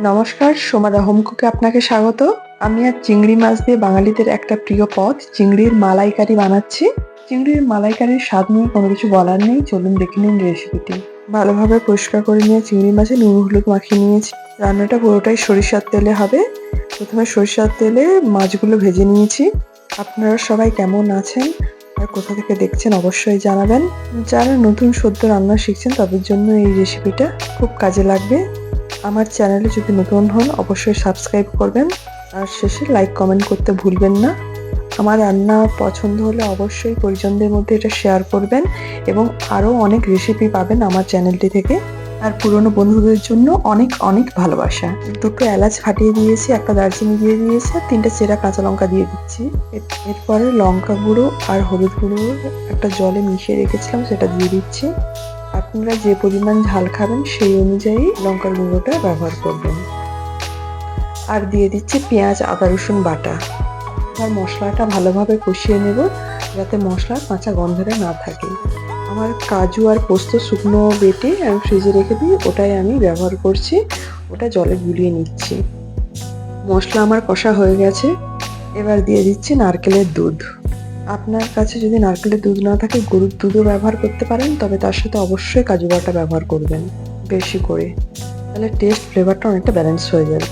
নমস্কার, সোমাদা হোমকুকে আপনাকে স্বাগত। আমি আর চিংড়ি মাছ দিয়ে বাঙালিদের একটা প্রিয় পদ, চিংড়ির মালাইকারি বানাচ্ছি। চিংড়ির মালাইকারির স্বাদ নিয়ে কোনো কিছু বলার নেই, চলুন দেখে নিন রেসিপিটি ভালোভাবে পরিষ্কার করে নিয়ে চিংড়ি মাছে নুন, হলুদ মাখিয়ে নিয়েছি। রান্নাটা পুরোটাই সরিষার তেলে হবে। প্রথমে সরিষার তেলে মাছগুলো ভেজে নিয়েছি। আপনারা সবাই কেমন আছেন আর কোথা থেকে দেখছেন অবশ্যই জানাবেন। যারা নতুন সদ্য রান্না শিখছেন তাদের জন্য এই রেসিপিটা খুব কাজে লাগবে। আমার চ্যানেলে যদি নতুন হন, অবশ্যই সাবস্ক্রাইব করবেন। আর শেষে লাইক কমেন্ট করতে ভুলবেন না। আমার রান্না পছন্দ হলে অবশ্যই পরিজনদের মধ্যে এটা শেয়ার করবেন এবং আরও অনেক রেসিপি পাবেন আমার চ্যানেলটি থেকে। আর পুরনো বন্ধুদের জন্য অনেক অনেক ভালোবাসা। দুটো এলাচ ফাটিয়ে দিয়েছি, একটা দারচিনি দিয়ে দিয়েছি, আর তিনটে চেরা কাঁচা লঙ্কা দিয়ে দিচ্ছি। এরপরে লঙ্কা গুঁড়ো আর হলুদ গুঁড়ো একটা জলে মিশিয়ে রেখেছিলাম, সেটা দিয়ে দিচ্ছি। আপনারা যে পরিমাণ ঝাল খাবেন সেই অনুযায়ী লঙ্কার গুঁড়োটা ব্যবহার করবেন। আর দিয়ে দিচ্ছি পেঁয়াজ, আদা, রসুন বাটা। আর মশলাটা ভালোভাবে কষিয়ে নেব, যাতে মশলার কাঁচা গন্ধটা না থাকে। আমার কাজু আর পোস্ত শুকনো বেটে আমি ফ্রিজে রেখে দিই, ওটাই আমি ব্যবহার করছি। ওটা জলে গুলিয়ে নিচ্ছি। মশলা আমার কষা হয়ে গেছে। এবার দিয়ে দিচ্ছি নারকেলের দুধ। আপনার কাছে যদি নারকেলের দুধ না থাকে, গরুর দুধও ব্যবহার করতে পারেন, তবে তার সাথে অবশ্যই কাজু বাটা ব্যবহার করবেন, বেশি করে। তাহলে টেস্ট ফ্লেভারটা অনেকটা ব্যালেন্স হয়ে যাবে।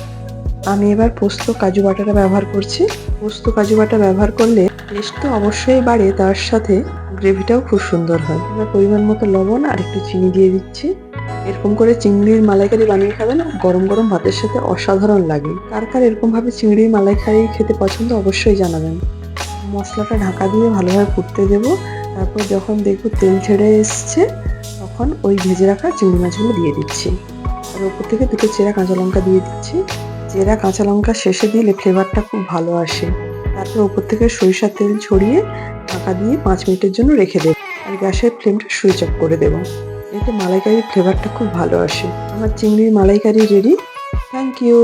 আমি এবার পোস্ত কাজু বাটাটা ব্যবহার করছি। পোস্ত কাজু বাটা ব্যবহার করলে টেস্ট তো অবশ্যই বাড়ে, তার সাথে গ্রেভিটাও খুব সুন্দর হয়। এবার পরিমাণ মতো লবণ আর একটু চিনি দিয়ে দিচ্ছি। এরকম করে চিংড়ির মালাইকারি বানিয়ে খাবেন গরম গরম ভাতের সাথে অসাধারণ লাগে। কার কার এরকমভাবে চিংড়ির মালাইকারি খেতে পছন্দ অবশ্যই জানাবেন। মশলাটা ঢাকা দিয়ে ভালোভাবে ফুটতে দেবো। তারপর যখন দেখব তেল ছেড়ে এসছে, তখন ওই ভেজে রাখা চিংড়ি মাছগুলো দিয়ে দিচ্ছি। আর ওপর থেকে দুটো চেরা কাঁচা লঙ্কা দিয়ে দিচ্ছি। চেরা কাঁচা লঙ্কা শেষে দিলে ফ্লেভারটা খুব ভালো আসে। তারপর ওপর থেকে সরিষার তেল ছড়িয়ে ঢাকা দিয়ে পাঁচ মিনিটের জন্য রেখে দেবো। আর গ্যাসের ফ্লেমটা সুইচ অফ করে দেবো। এতে মালাইকারির ফ্লেভারটা খুব ভালো আসে। আমার চিংড়ির মালাইকারি রেডি। Thank you.